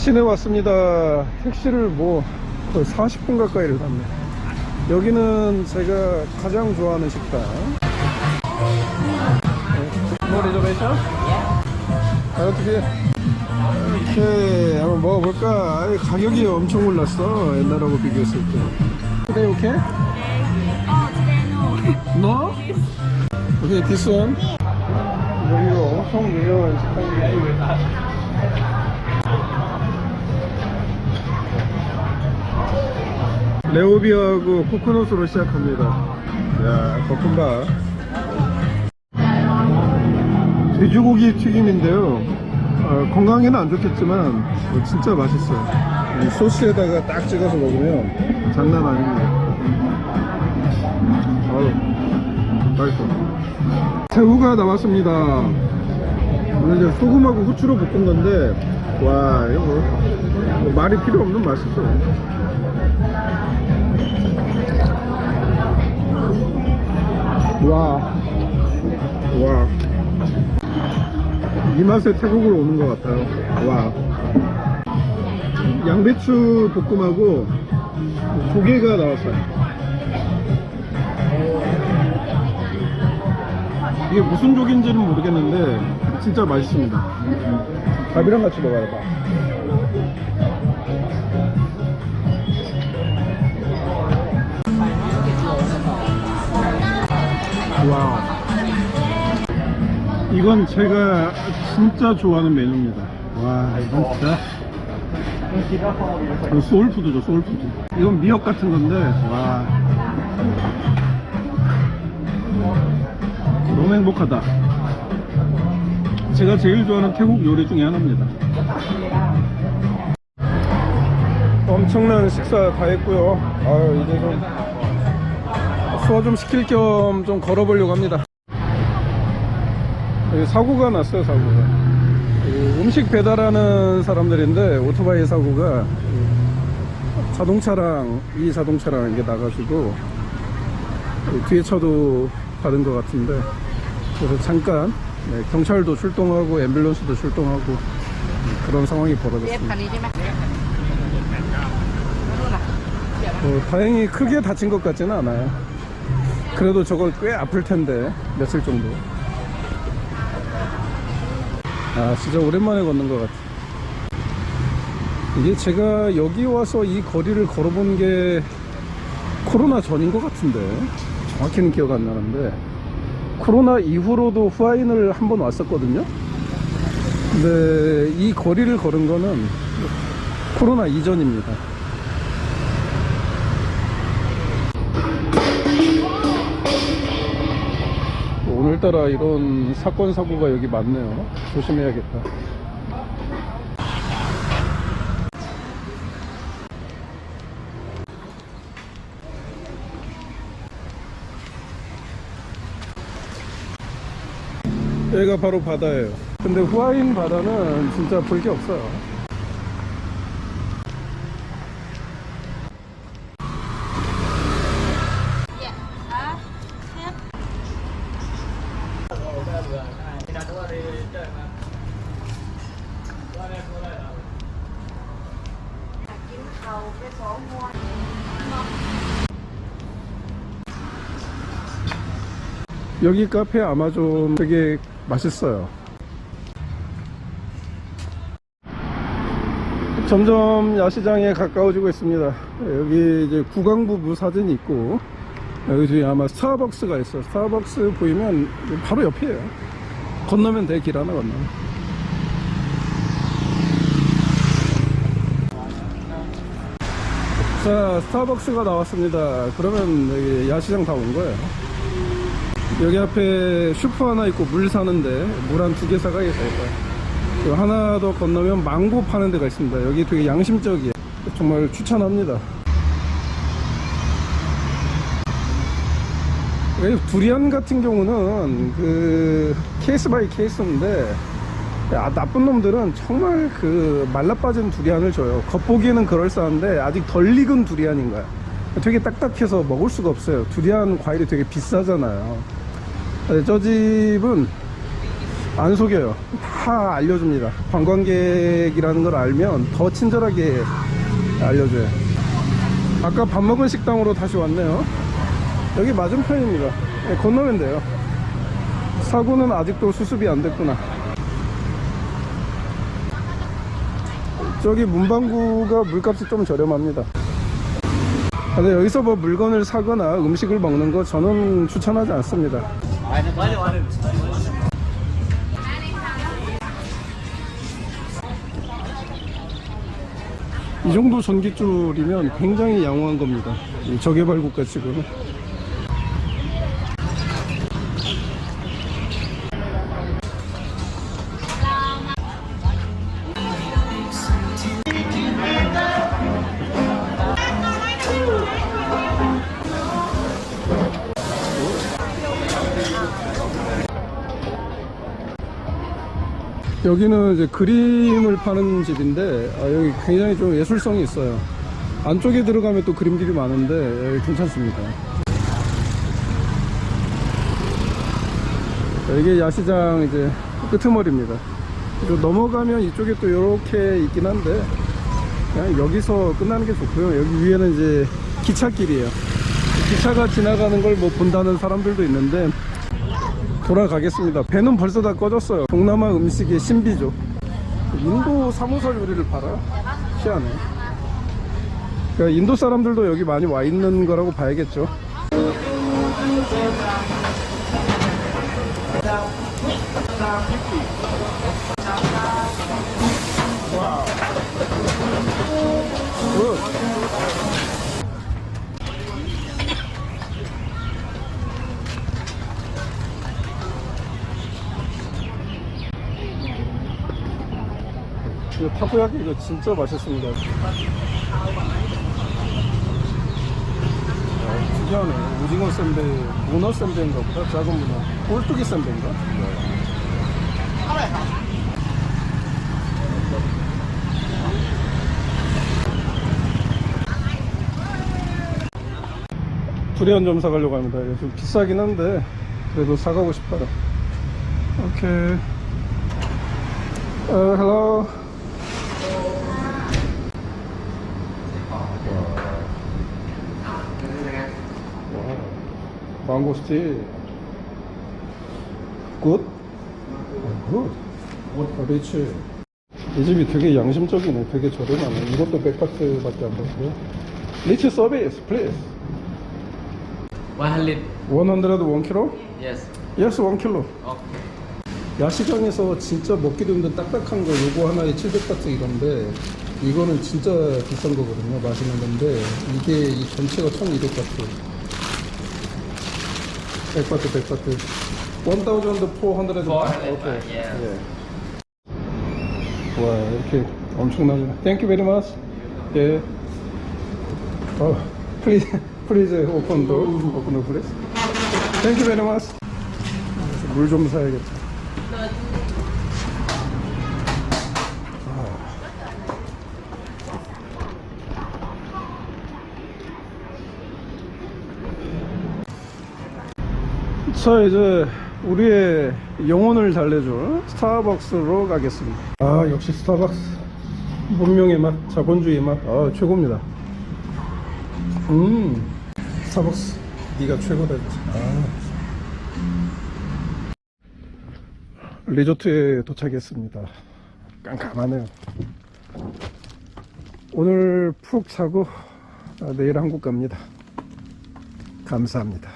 시내 왔습니다. 택시를 뭐 거의 40분 가까이를 탔네. 여기는 제가 가장 좋아하는 식당. 뭐 리저베이션? 아, 어떻게? 이렇게 한번 먹어볼까? 아이, 가격이 엄청 올랐어. 옛날하고 비교했을 때. Today okay? Oh, no. No? Okay, this one. 여기가 엄청 유명한 식당이에요. 레오비하고 코코넛으로 시작합니다. 야, 볶음밥. 돼지고기 튀김인데요. 어, 건강에는 안 좋겠지만 어, 진짜 맛있어요. 이 소스에다가 딱 찍어서 먹으면 장난 아닙니다. 아유, 맛있어. 새우가 나왔습니다. 오늘 이제 소금하고 후추로 볶은 건데, 와, 이거 뭐, 뭐 말이 필요 없는 맛이죠. 와, 와. 이 맛에 태국으로 오는 것 같아요. 와. 양배추 볶음하고 조개가 나왔어요. 이게 무슨 조개인지는 모르겠는데 진짜 맛있습니다. 밥이랑 같이 먹어야 돼. 와우. 이건 제가 진짜 좋아하는 메뉴입니다. 와, 이건 진짜. 이거 소울푸드죠, 소울푸드. 이건 미역 같은 건데, 와. 너무 행복하다. 제가 제일 좋아하는 태국 요리 중에 하나입니다. 엄청난 식사 다 했고요. 아유, 이제 좀 소화 좀 시킬 겸 좀 걸어보려고 합니다. 사고가 났어요 사고가. 음식 배달하는 사람들인데 오토바이 사고가 자동차랑 이 자동차랑 이게 나가지고 뒤에 차도 받은 것 같은데 그래서 잠깐 네, 경찰도 출동하고 앰뷸런스도 출동하고 그런 상황이 벌어졌습니다. 어, 다행히 크게 다친 것 같지는 않아요. 그래도 저거 꽤 아플 텐데 며칠 정도. 아 진짜 오랜만에 걷는 것 같아. 이게 제가 여기 와서 이 거리를 걸어본 게 코로나 전인 것 같은데 정확히는 기억 안 나는데 코로나 이후로도 후아인을 한 번 왔었거든요. 근데 이 거리를 걸은 거는 코로나 이전입니다. 오늘따라 이런 사건 사고가 여기 많네요. 조심해야겠다. 여기가 바로 바다예요. 근데 후아인 바다는 진짜 볼 게 없어요. 여기 카페 아마존 되게 맛있어요. 점점 야시장에 가까워지고 있습니다. 여기 이제 구강부부 사진이 있고 여기 뒤에 아마 스타벅스가 있어. 스타벅스 보이면 바로 옆이에요. 건너면 돼 길 하나 건너. 자 스타벅스가 나왔습니다. 그러면 여기 야시장 다 온 거예요. 여기 앞에 슈퍼 하나 있고 물 사는데 물 한 두 개 사가야 될 거야. 그리고 하나 더 건너면 망고 파는 데가 있습니다. 여기 되게 양심적이에요. 정말 추천합니다. 왜 두리안 같은 경우는 그 케이스 바이 케이스인데 아, 나쁜 놈들은 정말 그 말라빠진 두리안을 줘요. 겉보기에는 그럴싸한데 아직 덜 익은 두리안인 거야. 되게 딱딱해서 먹을 수가 없어요. 두리안 과일이 되게 비싸잖아요. 네, 저 집은 안 속여요. 다 알려줍니다. 관광객이라는 걸 알면 더 친절하게 알려줘요. 아까 밥 먹은 식당으로 다시 왔네요. 여기 맞은편입니다. 네, 건너면 돼요. 사고는 아직도 수습이 안 됐구나. 저기 문방구가 물값이 좀 저렴합니다. 근데 여기서 뭐 물건을 사거나 음식을 먹는 거 저는 추천하지 않습니다. 이 정도 전기줄이면 굉장히 양호한 겁니다. 이 저개발 국가 치고 여기는 이제 그림을 파는 집인데 아, 여기 굉장히 좀 예술성이 있어요. 안쪽에 들어가면 또 그림들이 많은데 여기 괜찮습니다. 자, 이게 야시장 이제 끄트머리입니다. 넘어가면 이쪽에 또 이렇게 있긴 한데 그냥 여기서 끝나는 게 좋고요. 여기 위에는 이제 기찻길이에요. 기차가 지나가는 걸 뭐 본다는 사람들도 있는데 돌아가겠습니다. 배는 벌써 다 꺼졌어요. 동남아 음식의 신비죠. 인도 사무설 요리를 팔아? 희한해. 그러니까 인도 사람들도 여기 많이 와 있는 거라고 봐야겠죠. 굿. 이거 타코야키 이거 진짜 맛있습니다. 아, 특이하네. 오징어 샌베, 문어 샌베인가 보다. 작은 문어. 꼴뚜기 샌베인가? 좀 사가려고 합니다. 이게 좀 비싸긴 한데, 그래도 사가고 싶어요. 오케이. 어, hello. 망고스티 굿? 굿. 리치 이 집이 되게 양심적이네. 되게 저렴하네. 이것도 백파트밖에 안 받고요 리치 서비스 플리즈 100 101kg? yes. 예스 1kg okay. 야시장에서 진짜 먹기도 힘든 딱딱한 거 요거 하나에 700바트 이런데 이거는 진짜 비싼 거거든요 맛있는 건데. 이게 이 전체가 1200바트 100바트 100바트. 1400 400 오케이. yeah. 예. 와 이렇게 엄청나게. 땡큐 베리 마스 예. 어, 플리즈 플리즈 오픈 도 오픈 도 플리즈 땡큐 베리 마스 물좀 사야겠다 자 이제 우리의 영혼을 달래줄 스타벅스로 가겠습니다. 아 역시 스타벅스. 문명의 맛 자본주의 맛 아 최고입니다. 음 스타벅스. 네가 최고다 아. 리조트에 도착했습니다. 깜깜하네요. 오늘 푹 자고 아, 내일 한국 갑니다. 감사합니다